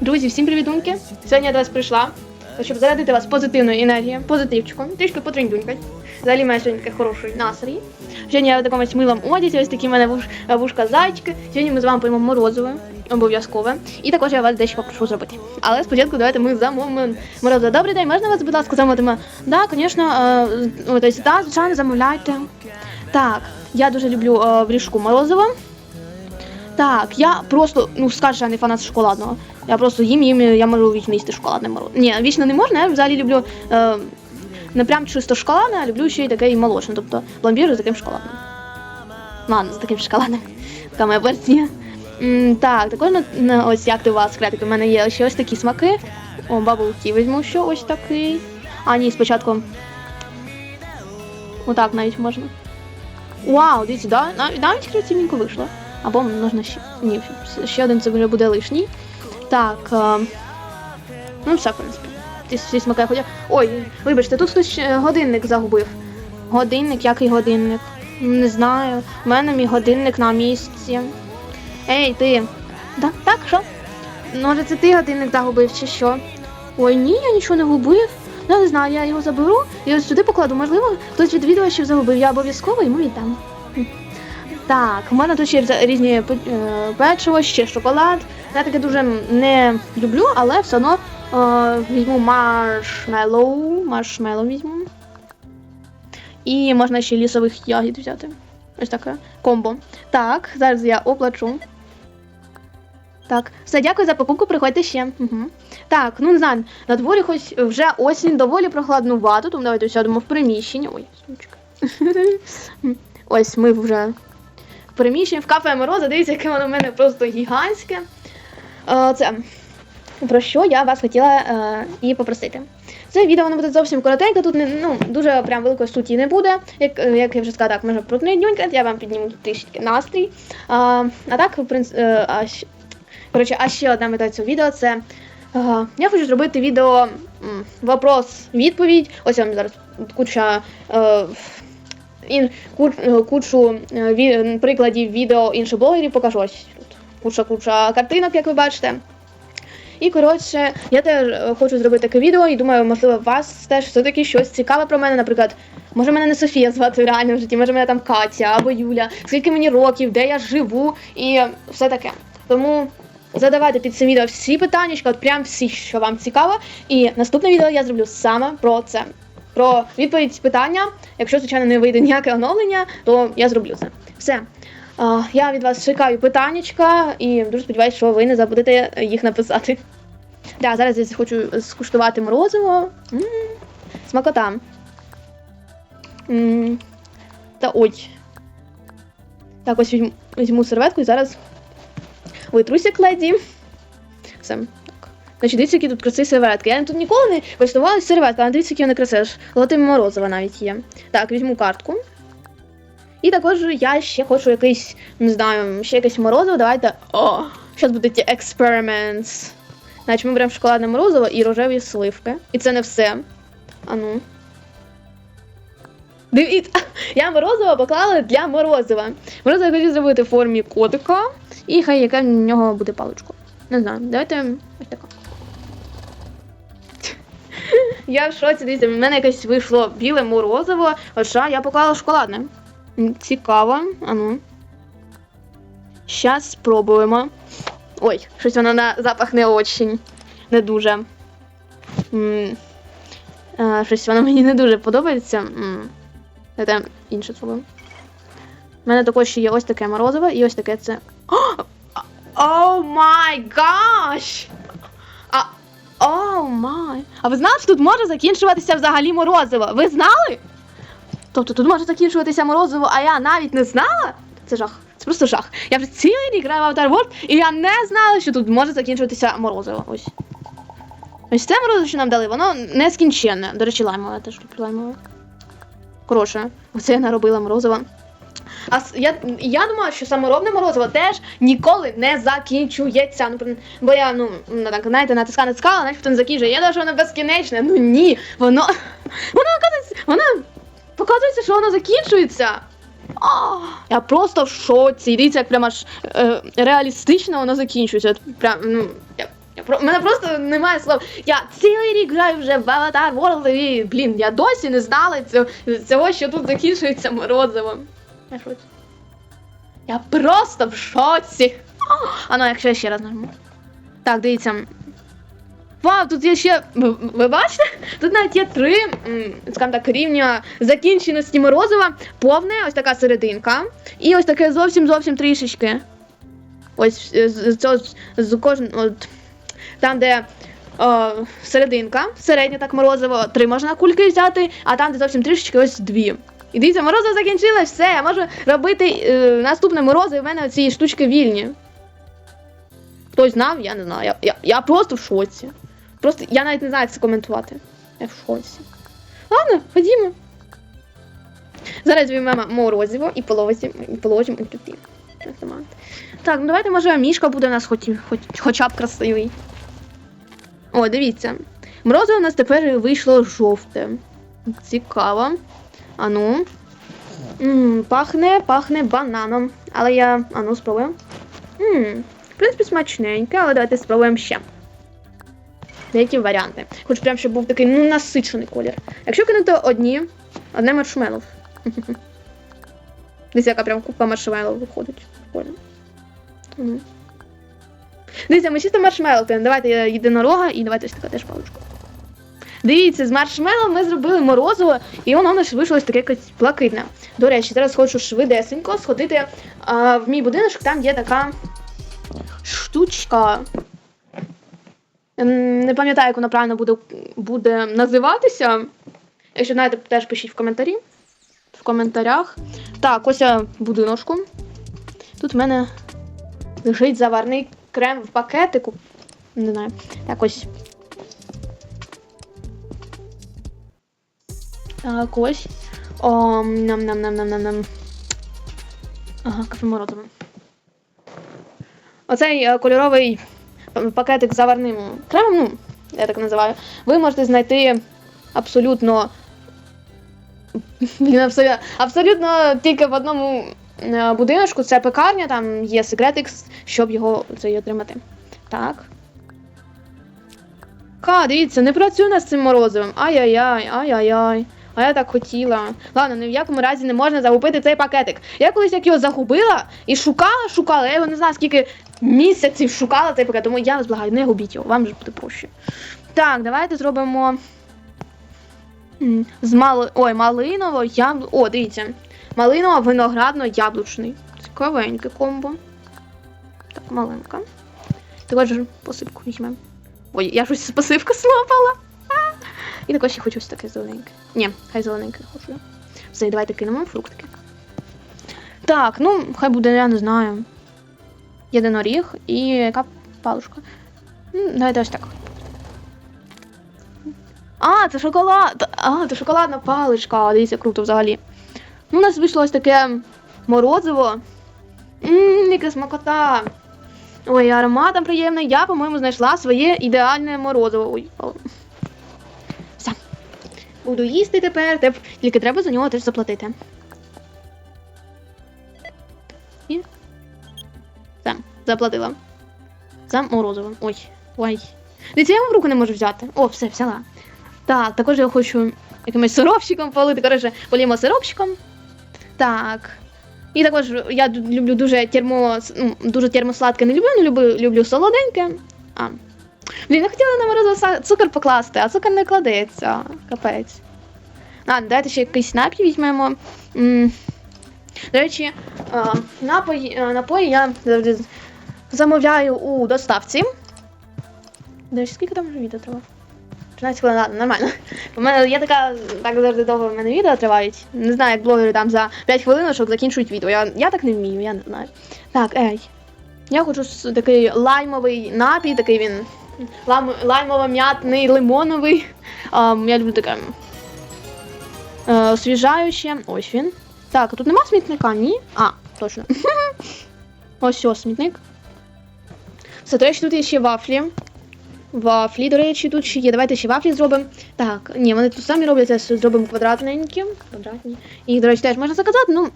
Друзі, всім привітунки! Сьогодні я до вас прийшла, щоб зарядити вас позитивною енергією, позитивчиком, трішки потрендюнькать. Взагалі мене сьогодні такий хороший настрій. Сьогодні я в такому ось одязі, ось такі в мене вуш, вушка зайчики. Сьогодні ми з вами поїмо морозове, обов'язкове. І також я вас дещо попрошу зробити. Але спочатку давайте ми замовимо морозиво. Добрий день, можна вас, будь ласка, замовити? Да, звісно, е, тобто, да, звичайно, замовляйте. Так, я дуже люблю е, в ріжку морозиво. Так, я просто, ну скажеш, я не фанат шоколадного. Я просто їм їм, я можу вічно їсти шоколадне морозиво. Ні, вічно не можна, я взагалі люблю е, не прям чисто шоколадне, а люблю ще й таке і молочне, тобто пломбір з таким шоколадним. Ладно, з таким шоколадним. Така моя версія. М, так, також на, на, ось як ти у вас секретики, у мене є ще ось такі смаки. О, бабулки візьму ще ось такий. А, ні, спочатку. Отак навіть можна. Вау, дивіться, да? Нав- навіть красивенько вийшло. Або можна ще. Ні, ще один це вже буде лишній. Так. Е... Ну, все, в принципі. Ті всі смаки я хотів. Ой, вибачте, тут хтось годинник загубив. Годинник, який годинник? Не знаю. У мене мій годинник на місці. Ей, ти. Да? Так, що? Може, це ти годинник загубив чи що? Ой, ні, я нічого не губив. Ну, не знаю, я його заберу і ось сюди покладу. Можливо, хтось від відвідувачів загубив. Я обов'язково йому віддам. Так, у мене тут ще різні е, печиво, ще шоколад. Я таке дуже не люблю, але все одно е, візьму маршмеллоу. Маршмеллоу візьму. І можна ще лісових ягід взяти. Ось таке комбо. Так, зараз я оплачу. Так, все, дякую за покупку, приходьте ще. Угу. Так, ну не знаю, на дворі хоч вже осінь доволі прохладнувато, тому давайте сядемо в приміщенні. Ой, сумочка. Ось ми вже в приміщенні в кафе Мороза. Дивіться, яке воно в мене просто гігантське. Е, Це про що я вас хотіла е, і попросити. Це відео воно буде зовсім коротеньке, тут не, ну, дуже прям великої суті не буде. Як, е, як я вже сказала, так, може про днюнька, я вам підніму трішки настрій. А, а так, в принципі, е, а, коротше, а ще одна мета цього відео це. е, я хочу зробити відео вопрос-відповідь. Ось я вам зараз куча. Е, куч, е, кучу е, ві, прикладів відео інших блогерів покажу ось тут. Куча куча картинок, як ви бачите. І коротше, я теж е, хочу зробити таке відео і думаю, можливо, вас теж все-таки щось цікаве про мене. Наприклад, може мене не Софія звати в реальному житті, може мене там Катя або Юля, скільки мені років, де я живу і все таке. Тому задавайте під цим відео всі питання, от прям всі, що вам цікаво. І наступне відео я зроблю саме про це. Про відповідь питання. Якщо, звичайно, не вийде ніяке оновлення, то я зроблю це. Все. Я від вас чекаю питаннячка і дуже сподіваюся, що ви не забудете їх написати. Да, зараз я хочу скуштувати морозиво. м смакота. м Та ой. Так, ось візьму серветку і зараз витруся кледі. Все. Значить, дивіться, які тут красиві серветки. Я тут ніколи не користувалася серветками, але дивіться, які вони красиві. Латим морозива навіть є. Так, візьму картку. І також я ще хочу якийсь, не знаю, ще якесь морозиво. Давайте. О! Зараз будуть experiments. Значить, ми беремо шоколадне морозиво і рожеві сливки. І це не все. Ану. Дивіться, я морозиво поклала для морозива. Морозиво я хочу зробити в формі котика. І хай яка в нього буде паличка. Не знаю, давайте ось така. Я в шоці, дивіться, в мене якесь вийшло біле морозиво, хоча я поклала шоколадне. Цікаво. Ану. Щас спробуємо. Ой, щось воно на запах не очень. Не дуже. М, е, Щось воно мені не дуже подобається. М, Давайте інше спробуємо. У мене також ще є ось таке морозиво і ось таке це. О май гаш! А! А ви знали, що тут може закінчуватися взагалі морозиво? Ви знали? Тобто тут може закінчуватися морозиво, а я навіть не знала? Це жах. Це просто жах. Я вже цілий рік граю в Avatar World, і я не знала, що тут може закінчуватися морозиво. Ось. Ось це морозиво, що нам дали, воно нескінченне. До речі, лаймове, теж лаймове. Коротше, оце я наробила морозиво. А я, я думала, що саморобне морозиво теж ніколи не закінчується. Ну, бо я, ну, ну, так, знаєте, натискала, натискала, начебто не закінчує. Я що воно безкінечне. Ну ні, воно. Воно воно показується, що воно закінчується. А, я просто в шоці. Дивіться, як прямо аж е, реалістично воно закінчується. Прям, ну, я Я про... Мене просто немає слов. Я цілий рік граю вже в Avatar World і, блін, я досі не знала цього, цього що тут закінчується морозивом. Я шоці. Я просто в шоці. А ну, якщо я ще раз нажму. Так, дивіться. Вау, тут є ще. Ви, ви бачите? Тут навіть є три, скажімо так, рівня закінченості морозива. Повне, ось така серединка. І ось таке зовсім зовсім трішечки. Ось е, з, цього- з кожн... от, там, де о, серединка, середня так морозиво, три можна кульки взяти, а там, де зовсім трішечки, ось дві. І дивіться, морозиво закінчилось, все, я можу робити е, наступне морозиво, і в мене ці штучки вільні. Хтось знав, я не знаю. Я, я, я просто в шоці. Просто я навіть не знаю, як це коментувати. Я в шоці. Ладно, ходімо. Зараз візьмемо морозиво і положимо, і положимо туди. Так, ну давайте, може, мішка буде у нас хоч, хоч, хоча б красивий. О, дивіться. Морозиво у нас тепер вийшло жовте. Цікаво. Ану. М, пахне, пахне бананом. Але я. Ану, спробуємо. М, в принципі, смачненьке, але давайте спробуємо ще. Деякі варіанти. Хоч прям, щоб був такий ну, насичений колір. Якщо кинути одні, одне маршмеллоу. Дивіться, яка прям купа маршмеллоу виходить. Прикольно. Ну. Дивіться, ми чисто маршмеллоу. Давайте єдинорога і давайте ось така теж паличка. Дивіться, з маршмеллоу ми зробили морозиво, і воно нас вийшло таке якесь блакитне. До речі, зараз хочу швидесенько сходити а, в мій будиночок, там є така штучка. Ем, Не пам'ятаю, як вона правильно буде, буде називатися. Якщо знаєте, теж пишіть в коментарі. В коментарях. Так, ось я будиночку. Тут в мене лежить заварний крем в пакетику. Не знаю. Так ось. Так, ось. О, нам нам нам нам нам нам Ага, кафе морозиво. Оцей е, кольоровий пакетик з заварним кремом, ну, я так називаю, ви можете знайти абсолютно. Абсолютно, абсолютно тільки в одному е, будиночку. Це пекарня, там є секретик, щоб його цей отримати. Так. Ка, дивіться, не нас з цим морозивом. Ай-яй-яй, ай-яй-яй. А я так хотіла. Ладно, ні в якому разі не можна загубити цей пакетик. Я колись як його загубила і шукала, шукала. Я його не знаю, скільки місяців шукала цей пакет. Тому я вас благаю, не губіть його, вам же буде проще. Так, давайте зробимо. З мали... Ой, малиново, яблу. О, дивіться. Малиново, виноградно, яблучний. Цікавеньке комбо. Так, маленька. Також посипку візьмемо. Ой, я щось з посипки слопала. І також ще хочу ось таке зелененьке. Ні, хай зелененьке хочу. Все, давайте кинемо фруктики. Так, ну, хай буде, я не знаю. Єдиноріг і яка палушка. Ну, давайте ось так. А, це шоколад! А, це шоколадна паличка. Дивіться, круто взагалі. Ну, у нас вийшло ось таке морозиво. Ммм, яка смакота. Ой, аромат там приємний. Я, по-моєму, знайшла своє ідеальне морозиво. Ой. Буду їсти тепер, теп- тільки треба за нього теж заплатити. І. Все, заплатила. За морозиво. Ой, ой. Дивіться, я його в руку не можу взяти. О, все, взяла. Так, також я хочу якимось сиропчиком полити. Коротше, полімо сиропчиком. Так. І також я люблю дуже термо, ну, дуже термосладке не люблю, не люблю, люблю солоденьке. А. Блін, я хотіла на морозиво цукор покласти, а цукор не кладеться. Капець. А, давайте ще якийсь напій візьмемо. М, До речі, напої, напої я завжди замовляю у доставці. До речі, скільки там вже відео триває? 13 хвилин, ладно, нормально. У мене є така, так завжди довго в мене відео тривають. Не знаю, як блогери там за 5 хвилиночок закінчують відео. Я, я так не вмію, я не знаю. Так, ей. Я хочу такий лаймовий напій, такий він. Лайм, лаймово-м'ятний, лимоновий. А, я люблю таке. Е, освіжаюче. Ось він. Так, а тут нема смітника? Ні? А, точно. Ось ось смітник. Все, до речі, тут є ще вафлі. Вафлі, до речі, тут ще є. Давайте ще вафлі зробимо. Так, ні, вони тут самі роблять, це зробимо квадратненькі. Квадратні. І, до речі, теж можна заказати. Ну.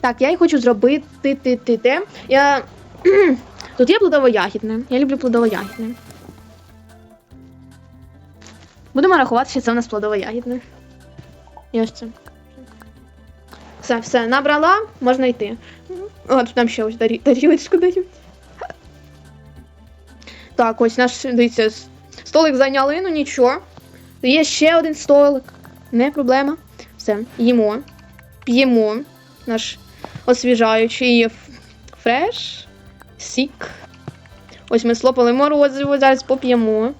Так, я їх хочу зробити ти ти те. Я Тут є плодово-ягідне. Я люблю плодово-ягідне. Будемо рахувати, що це у нас плодово-ягідне. І ось це. Все, все, набрала, можна йти. О, тут нам ще ось тарі- тарілочку дають. Так, ось наш, дивіться, столик зайняли, ну нічого. Є ще один столик. Не проблема. Все, їмо. П'ємо наш освіжаючий фреш, сік. Ось ми слопали морозиво, зараз поп'ємо.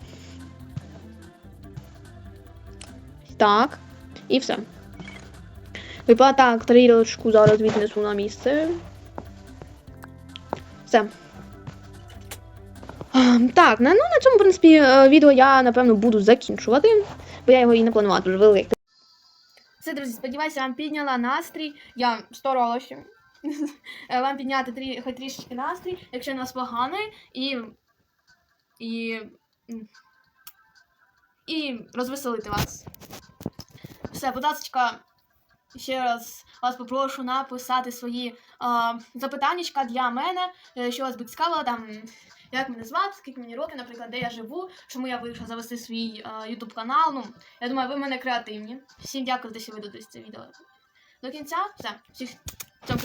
Так. І все. Випала так, тарілочку зараз віднесу на місце. Все. Так, ну, на цьому, в принципі, е, відео я, напевно, буду закінчувати, бо я його і не планувала дуже велике. Все, друзі, сподіваюся, вам підняла настрій. Я старалася вам підняти трі, хоч трішечки настрій, якщо у нас поганий, і. І. І розвеселити вас. Все, будь ласка, ще раз вас попрошу написати свої а, запитаннячка для мене, е, що вас би цікавило, там, як мене звати, скільки мені років, наприклад, де я живу, чому я вирішила завести свій YouTube канал. Ну, я думаю, ви в мене креативні. Всім дякую, що ви додивились це відео. До кінця, все, всіх цьому